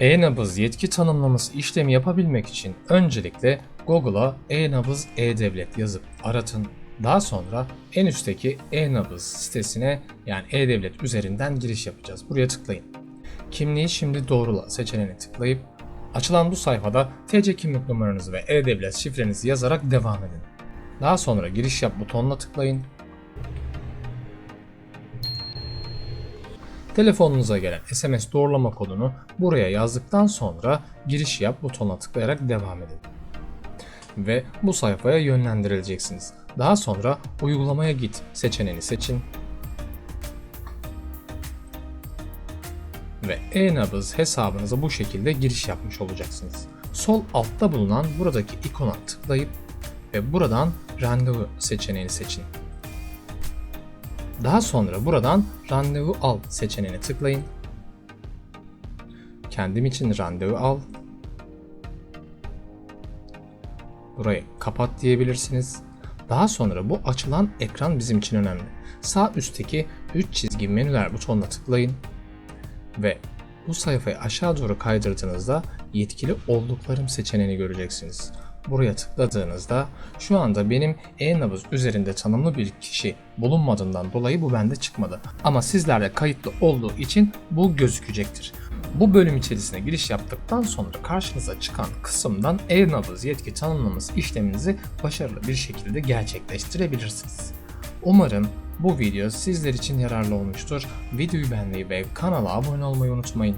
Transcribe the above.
E-nabız yetki tanımlaması işlemi yapabilmek için öncelikle Google'a e-nabız e-devlet yazıp aratın. Daha sonra en üstteki e-nabız sitesine yani e-devlet üzerinden giriş yapacağız. Buraya tıklayın. Kimliği şimdi doğrula seçeneğine tıklayıp açılan bu sayfada TC kimlik numaranızı ve e-devlet şifrenizi yazarak devam edin. Daha sonra giriş yap butonuna tıklayın. Telefonunuza gelen SMS doğrulama kodunu buraya yazdıktan sonra giriş yap butonuna tıklayarak devam edin. Ve bu sayfaya yönlendirileceksiniz. Daha sonra uygulamaya git seçeneğini seçin. Ve e-nabız hesabınıza bu şekilde giriş yapmış olacaksınız. Sol altta bulunan buradaki ikona tıklayıp ve buradan randevu seçeneğini seçin. Daha sonra buradan randevu al seçeneğine tıklayın. Kendim için randevu al. Burayı kapat diyebilirsiniz. Daha sonra bu açılan ekran bizim için önemli. Sağ üstteki 3 çizgi menüler butonuna tıklayın ve bu sayfayı aşağı doğru kaydırdığınızda yetkili olduklarım seçeneğini göreceksiniz. Buraya tıkladığınızda şu anda benim e-nabız üzerinde tanımlı bir kişi bulunmadığından dolayı bu bende çıkmadı. Ama sizlerde kayıtlı olduğu için bu gözükecektir. Bu bölüm içerisine giriş yaptıktan sonra karşınıza çıkan kısımdan e-nabız yetki tanımlaması işleminizi başarılı bir şekilde gerçekleştirebilirsiniz. Umarım bu video sizler için yararlı olmuştur. Videoyu beğenmeyi ve kanala abone olmayı unutmayın.